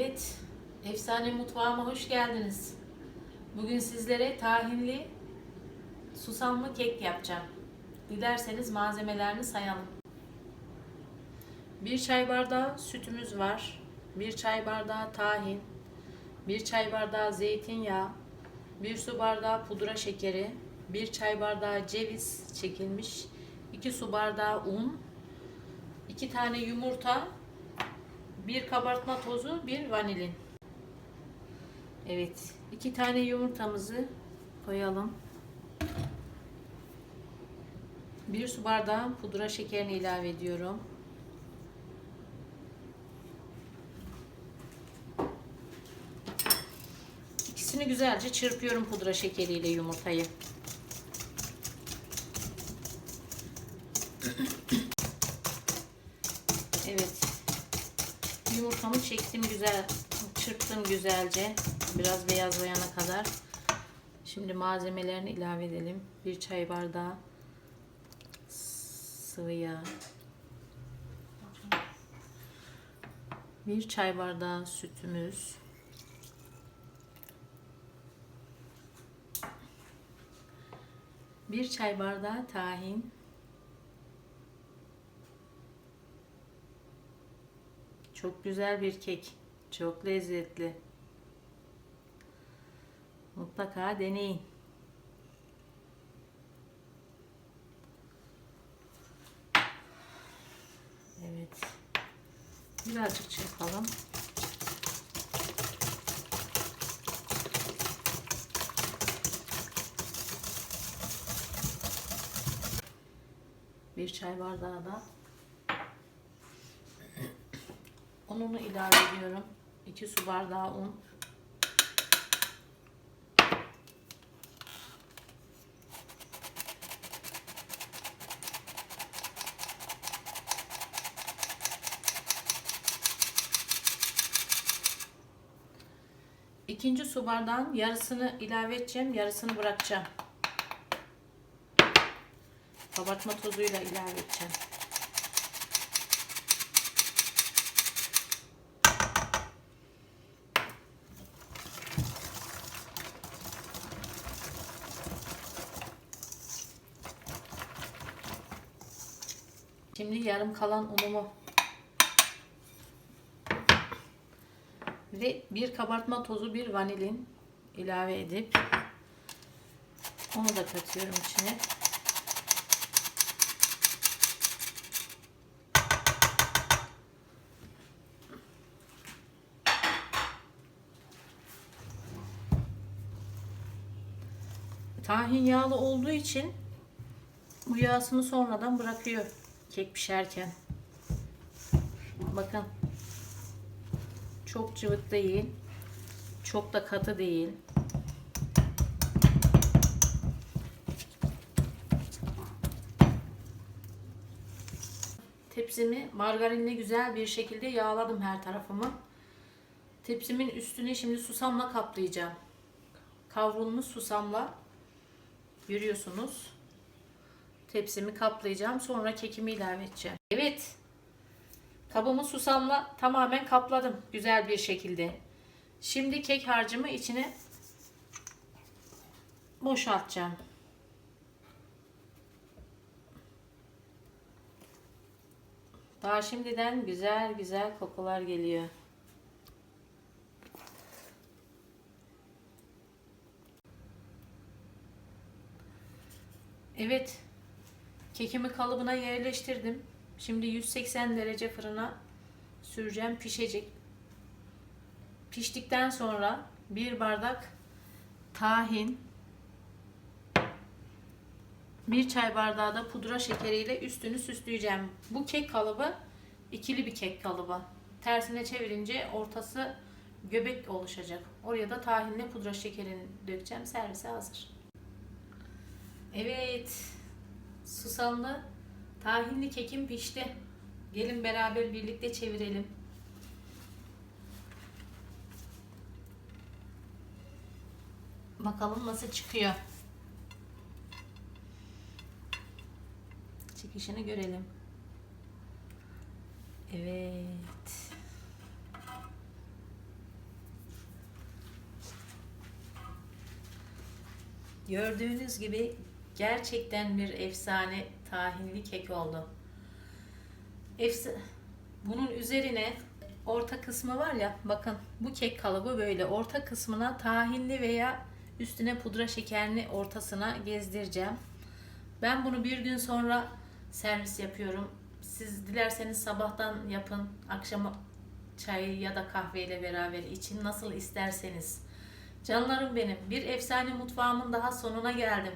Evet, efsane mutfağıma hoş geldiniz. Bugün sizlere tahinli susamlı kek yapacağım. Dilerseniz malzemelerini sayalım. Bir çay bardağı sütümüz var. Bir çay bardağı tahin. Bir çay bardağı zeytinyağı. Bir su bardağı pudra şekeri. Bir çay bardağı ceviz çekilmiş. 2 su bardağı un. 2 tane yumurta. Bir kabartma tozu, bir vanilin. Evet, iki tane yumurtamızı koyalım. Bir su bardağı pudra şekerini ilave ediyorum. İkisini güzelce çırpıyorum pudra şekeriyle yumurtayı. Evet. Yumurtamı çektim güzel, çırptım güzelce. Biraz beyazlayana kadar. Şimdi malzemelerini ilave edelim. Bir çay bardağı sıvı yağ. Bir çay bardağı sütümüz. Bir çay bardağı tahin. Çok güzel bir kek. Çok lezzetli. Mutlaka deneyin. Evet. Birazcık çırpalım. Bir çay bardağı da ununu ilave ediyorum. 2 su bardağı un. İkinci su bardağın yarısını ilave edeceğim, yarısını bırakacağım. Kabartma tozuyla ilave edeceğim. Şimdi yarım kalan unumu ve bir kabartma tozu bir vanilin ilave edip onu da katıyorum içine. Tahin yağlı olduğu için bu yağsını sonradan bırakıyor kek pişerken. Bakın. Çok cıvık değil. Çok da katı değil. Tepsimi margarinle güzel bir şekilde yağladım her tarafımı. Tepsimin üstüne şimdi susamla kaplayacağım. Kavrulmuş susamla görüyorsunuz. Tepsimi kaplayacağım. Sonra kekimi ilave edeceğim. Evet. Kabımı susamla tamamen kapladım. Güzel bir şekilde. Şimdi kek harcımı içine boşaltacağım. Daha şimdiden güzel güzel kokular geliyor. Evet. Kekimi kalıbına yerleştirdim. Şimdi 180 derece fırına süreceğim. Pişecek. Piştikten sonra bir bardak tahin, bir çay bardağı da pudra şekeriyle üstünü süsleyeceğim. Bu kek kalıbı ikili bir kek kalıbı. Tersine çevirince ortası göbek oluşacak. Oraya da tahinle pudra şekerini dökeceğim. Servise hazır. Evet susamlı tahinli kekim pişti. Gelin beraber birlikte çevirelim. Bakalım nasıl çıkıyor. Çıkışını görelim. Evet. Gördüğünüz gibi gerçekten bir efsane tahinli kek oldu. Efsa Bunun üzerine orta kısmı var ya bakın bu kek kalıbı böyle orta kısmına tahinli veya üstüne pudra şekerini ortasına gezdireceğim. Ben bunu bir gün sonra servis yapıyorum. Siz dilerseniz sabahtan yapın, akşama çay ya da kahveyle beraber için nasıl isterseniz. Canlarım benim, bir efsane mutfağımın daha sonuna geldim.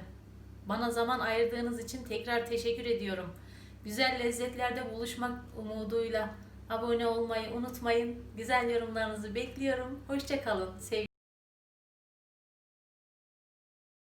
Bana zaman ayırdığınız için tekrar teşekkür ediyorum. Güzel lezzetlerde buluşmak umuduyla abone olmayı unutmayın. Güzel yorumlarınızı bekliyorum. Hoşçakalın. Sevgi